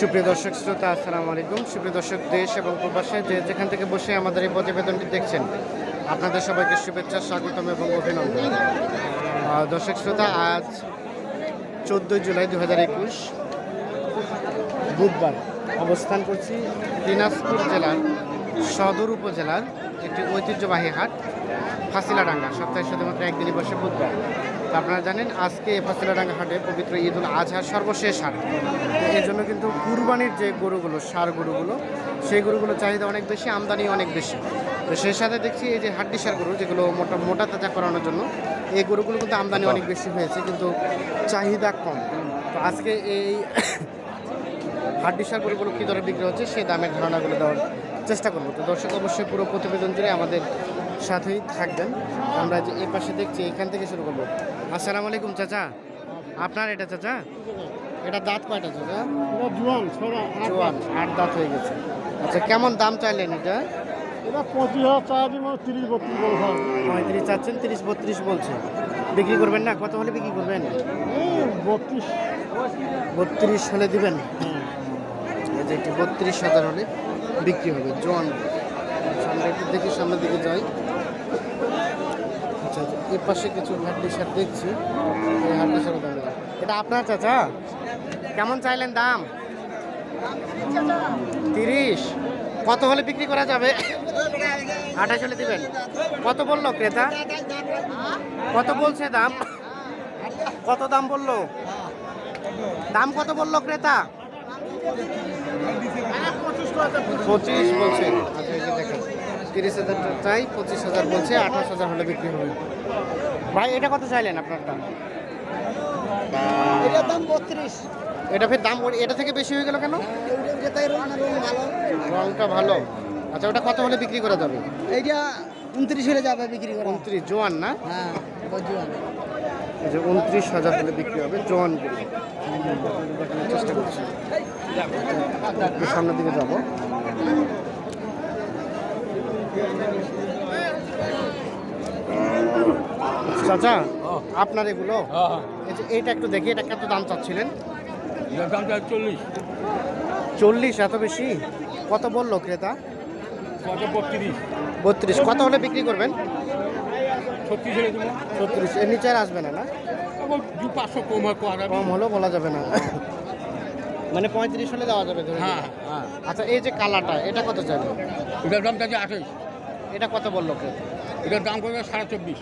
সুপ্রিয় দর্শক শ্রোতা, আসসালামু আলাইকুম। সুপ্রিয় দর্শক, দেশ এবং প্রবাসে যে যেখান থেকে বসে আমাদের এই প্রতিবেদনটি দেখছেন, আপনাদের সবাইকে শুভেচ্ছা, স্বাগতম এবং অভিনন্দন। দর্শক শ্রোতা, আজ চোদ্দোই জুলাই দু হাজার একুশ বুধবার অবস্থান করছি দিনাজপুর জেলার সদর উপজেলার একটি ঐতিহ্যবাহী হাট, ফাঁসিলাডাঙ্গা। সপ্তাহে শুধুমাত্র একদিনই বসে বুধবার। আপনারা জানেন, আজকে ফাঁসিলাডাঙ্গা হাটে পবিত্র ঈদ উল আজহার সর্বশেষ হাট। এই জন্য কিন্তু কুরবানির যে গরুগুলো, সার গরুগুলো, সেই গরুগুলোর চাহিদা অনেক বেশি, আমদানি অনেক বেশি। তো সেই সাথে দেখছি এই যে হাড্ডি সার গরু, যেগুলো মোটা মোটা তাজা করানোর জন্য, এই গরুগুলো কিন্তু আমদানি অনেক বেশি হয়েছে, কিন্তু চাহিদা কম। তো আজকে এই হাড্ডি সার গরুগুলো কী দরে বিক্রি হচ্ছে, সেই দামের ধারণাগুলো দেওয়ার চেষ্টা করব। তো দর্শক, অবশ্যই পুরো প্রতিবেদন জুড়ে আমাদের সাথেই থাকবেন। আমরা যে এই পাশে দেখছি, এখান থেকে শুরু করব। আসসালামু আলাইকুম চাচা। আপনার এটা চাচা? এটা দাঁত কয়টা চাচা? এটা জুয়ান আট দাঁত। হয়ে গেছে। আচ্ছা কেমন দাম চাইলেন এটা? এটা পঁচিশ হাজার টাকা দিব তিরিশ বত্রিশ বলছে। পঁয়ত্রিশ চাচ্ছেন তিরিশ বত্রিশ বলছে। বিক্রি করবেন না? কত হলে বিক্রি করবেন? বত্রিশ। বত্রিশ হলে দিবেন? এই যে বত্রিশ হাজার হলে বিক্রি হবে জোয়ান। সামনে একটু দেখি সামনের দিকে যাই। আচ্ছা আচ্ছা এর পাশে কিছু হাড্ডি শার্ট দেখছি হাড্ডি শার্ট দাম এটা আপনার চাচা? কেমন চাইলেন দাম? তিরিশ। কত হলে বিক্রি করা যাবে? আঠাশ হলে দিবেন। কত বলল ক্রেতা? কত বলছে দাম? কত দাম বলল? দাম কত বলল ক্রেতা? পঁচিশ বলছে। আচ্ছা দেখেন। তিরিশ হাজার চাই পঁচিশ হাজার বলছে আঠাশ হাজার হলে বিক্রি হবে। ভাই এটা কত চাইলেন আপনারটা এটার দাম বত্রিশ। এটা ফের দাম এটা থেকে বেশি হয়ে গেল কেন? রংটা ভালো। আচ্ছা ওটা কত হলে বিক্রি করা যাবে? এইটা উনত্রিশ হলে যাবে বিক্রি করা। উনত্রিশ জোয়ান না? হ্যাঁ এই যে উনত্রিশ হাজার হলে বিক্রি হবে জোয়ান। চেষ্টা করছি। সামনের দিকে যাব। চাচা আপনার এগুলো? এই এইটা একটু দেখি এটা কত দাম চাচ্ছিলেন? চল্লিশ। চল্লিশ এত বেশি? কত বলল ক্রেতা? বত্রিশ। কত হলে বিক্রি করবেন? ছত্রিশ এর নিচে আসবে না না? পাঁচশো কম কম হলেও বলা যাবে না। মানে পঁয়ত্রিশ হলে দেওয়া যাবে ধরে হ্যাঁ হ্যাঁ। আচ্ছা এই যে কালারটা এটা কত যাবে এটার দামটা যে আঠাইশ এটা কত বলল ক্রেতা এটার দাম করবে সাড়ে চব্বিশ।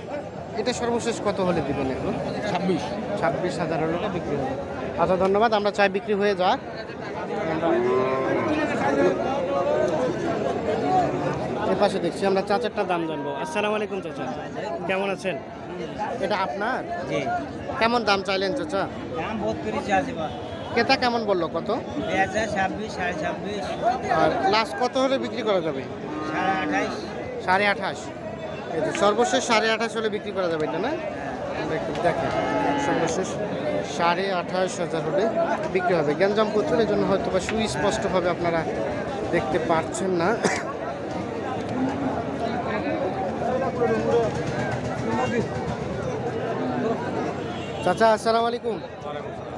এটা সর্বশেষ কত হলে দিবেন এখন? ছাব্বিশ। ছাব্বিশ হাজার হলে এটা বিক্রি হবে। আচ্ছা ধন্যবাদ আমরা চাই বিক্রি হয়ে যাক। এর পাশে দেখছি আমরা চাচারটা দাম জানব। আসসালামু আলাইকুম চাচা। কেমন আছেন? এটা আপনার? জি। কেমন দাম চাইলেন চাচা? দাম বত্রিশ আছে ক্রেতা কেমন বলল কত? আর লাস্ট কত হলে বিক্রি করা যাবে? সাড়ে আঠাশ। সর্বশেষ সাড়ে আঠাশ হলে বিক্রি করা যাবে এটা না? দেখেন সর্বশেষ সাড়ে আঠাশ হাজার হলে বিক্রি হবে। গ্যাঞ্জাম প্রচুর এই জন্য হয়তো বা সুস্পষ্টভাবে আপনারা দেখতে পাচ্ছেন না। চাচা আসসালামু আলাইকুম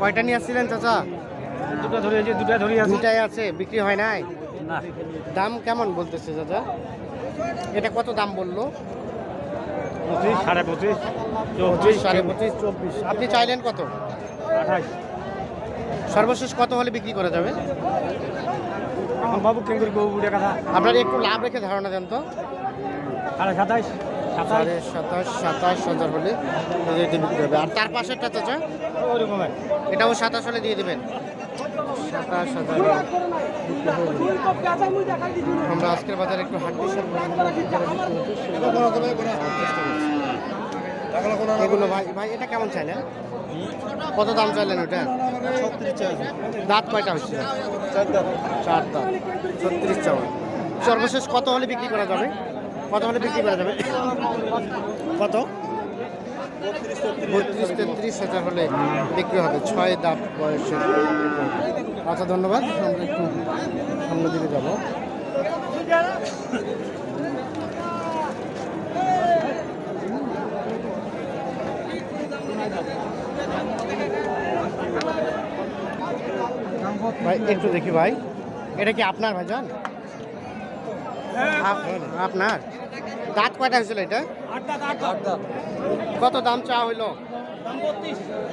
কয়টা নিয়ে আসছিলেন চাচা? দুটা ধরে আছে দুটা ধরে আছে। দুটাই আছে বিক্রি হয় নাই? না। দাম কেমন বলতেছে চাচা? এটা কত দাম বলল? পঁচিশ সাড়ে পঁচিশ পঁচিশ সাড়ে পঁচিশ চব্বিশ। আপনি চাইলেন কত? আঠাশ। সর্বশেষ কত হলে বিক্রি করা যাবে? আমার বাবু কেঙ্গুর গৌ কথা। আপনার একটু লাভ রেখে ধারণা দেন তো। সাড়ে সাতাইশ সাড়ে সাতাশ সাতাশ হাজার হলে এটি বিক্রি হবে। আর তার পাশেরটা চাচা ওইরকম এটাও সাতাশ হলে দিয়ে দেবেন। সাতাশ হাজার। আমরা আজকের বাজারে একটু হাড্ডি এগুলো ভাই ভাই এটা কেমন চাইলেন? কত দাম চাইলেন ওটা? দাঁত কয়টা হচ্ছে? চার দাঁত। ছত্রিশ চাওয়া। সর্বশেষ কত হলে বিক্রি করা যাবে? কত হলে বিক্রি করা যাবে? কত? বত্রিশ তেত্রিশ হাজার হলে বিক্রি হবে। ছয় দাপ বয়সের আচ্ছা ধন্যবাদ। আমরা একটু সামনের দিকে যাব। ভাই একটু দেখি ভাই। এটা কি আপনার ভাইজান? আপ- আপনার? দাঁত কয়টা হয়েছিল এটা কত দাম চা হইল?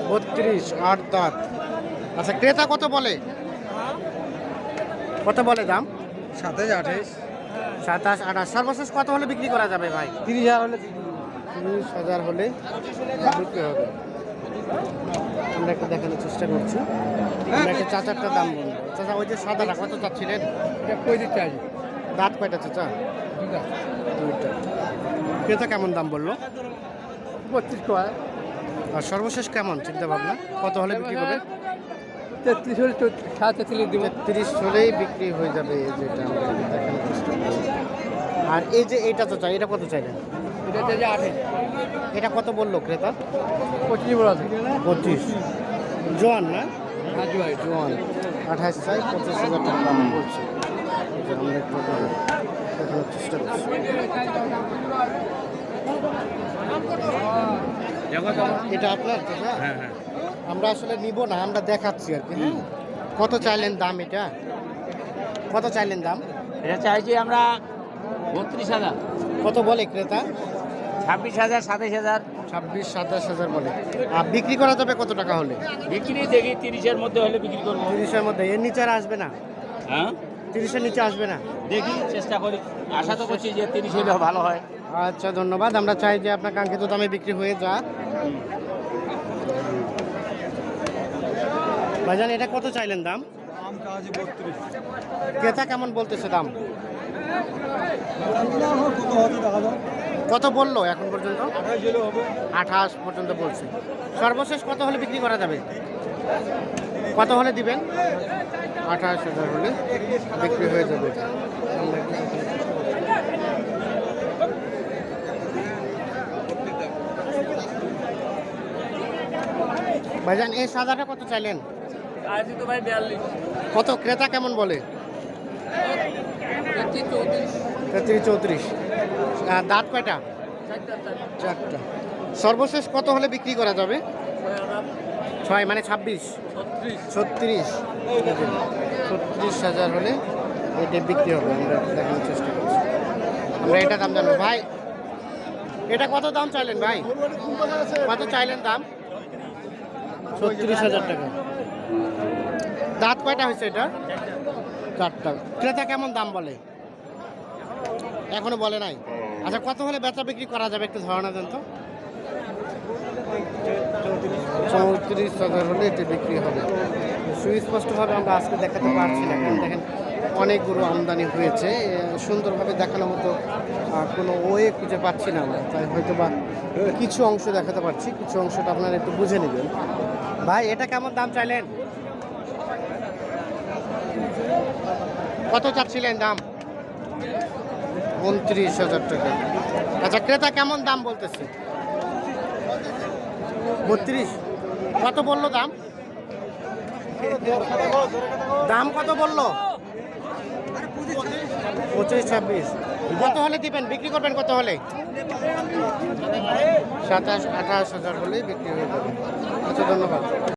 বত্রিশ। আট দাঁত। আচ্ছা ক্রেতা কত বলে? কত বলে দাম? সাতাশ আঠাইশ সাতাশ আঠাশ। সর্বশেষ কত হলে বিক্রি করা যাবে ভাই? তিরিশ হাজার হলে তিরিশ হাজার হলে বিক্রি হবে। আমরা একটু দেখানোর চেষ্টা করছি। আমরা একটা চাচারটা দাম বলব। চাচা ওই যে সাদাটা কত চাচ্ছিলেন? এটা কই দিতে আছে দাঁত কয়টা চাচা দুইটা। ক্রেতা কেমন দাম বলল? বত্রিশ আর সর্বশেষ কেমন চিন্তা ভাবনা কত হলে বিক্রি হবে? তেত্রিশ হলে সাড়ে তেত্রিশ দিব। তেত্রিশ হলেই বিক্রি হয়ে যাবে এই যেটা আমরা দেখানোর চেষ্টা করছি। আর এই যে এইটা চাচা এটা কত চাইলেন? এটা যে আঠাইশ এটা কত বলল ক্রেতা? পঁচিশ আছে। পঁচিশ। জোয়ান না? হ্যাঁ জোয়ান। আঠাশ চাই পঁচিশ হাজার টাকা দাম বলছে। যে আমরা একটু দেখানোর চেষ্টা করছি। এটা আপনার আমরা আসলে নিব না আমরা দেখাচ্ছি আর কি হ্যাঁ? কত চাইলেন দাম এটা? কত চাইলেন দাম? এটা চাইছি আমরা বত্রিশ হাজার। কত বলে ক্রেতা? ছাব্বিশ হাজার সাতাশ হাজার। ছাব্বিশ সাতাশ হাজার বলে। আর বিক্রি করা যাবে কত টাকা হলে? বিক্রি দেখি তিরিশের মধ্যে হলে বিক্রি করব। তিরিশের মধ্যে। এর নিচে আর আসবে না? হ্যাঁ? তিরিশের নিচে আসবে না? দেখি চেষ্টা করি। আশা তো করছি যে তিরিশ হলে ভালো হয়। আচ্ছা ধন্যবাদ। আমরা চাই যে আপনার কাঙ্ক্ষিত দামে বিক্রি হয়ে যা ভাইজান এটা কত চাইলেন দাম? ক্রেতা কেমন বলতেছে দাম? কত বলল এখন পর্যন্ত? আঠাশ পর্যন্ত বলছে। সর্বশেষ কত হলে বিক্রি করা যাবে? কত হলে দিবেন? আঠাশ হাজার হলে বিক্রি হয়ে যাবে। ভাইজান এই সাদাটা কত চাইলেন? কত? ক্রেতা কেমন বলে? চৌত্রিশ। দাঁত কয়টা? চারটা। সর্বশেষ কত হলে বিক্রি করা যাবে? ছয় মানে ছাব্বিশ? ছত্রিশ। ছত্রিশ হাজার হলে এটা বিক্রি হবে, আমরা দেখানোর চেষ্টা করছি। আমরা এটা দাম জানব। ভাই, এটা কত দাম চাইলেন ভাই? কত চাইলেন দাম? ছত্রিশ হাজার টাকা। দাঁত কয়টা হয়েছে এটা চারটা। ক্রেতা কেমন দাম বলে? এখনও বলে নাই। আচ্ছা কত হলে বেচা বিক্রি করা যাবে একটু ধারণা দেন তো? চৌত্রিশ হাজার হলে এটি বিক্রি হবে। সুস্পষ্টভাবে আমরা আজকে দেখাতে পারছি না কারণ দেখেন অনেক গরু আমদানি হয়েছে। সুন্দরভাবে দেখানোর মতো কোনো ওয়ে খুঁজে পাচ্ছি না আমরা। তাই হয়তো বা কিছু অংশ দেখাতে পারছি কিছু অংশটা আপনারা একটু বুঝে নেবেন। ভাই এটা কেমন দাম চাইলেন? কত চাচ্ছিলেন দাম? উনত্রিশ হাজার টাকা। আচ্ছা ক্রেতা কেমন দাম বলতেছে? বত্রিশ। কত বলল দাম? দাম কত বলল? পঁচিশ, ছাব্বিশ। কত হলে দিবেন? বিক্রি করবেন কত হলে? সাতাশ, আঠাশ হাজার হলেই বিক্রি হয়ে যাবে। আচ্ছা ধন্যবাদ।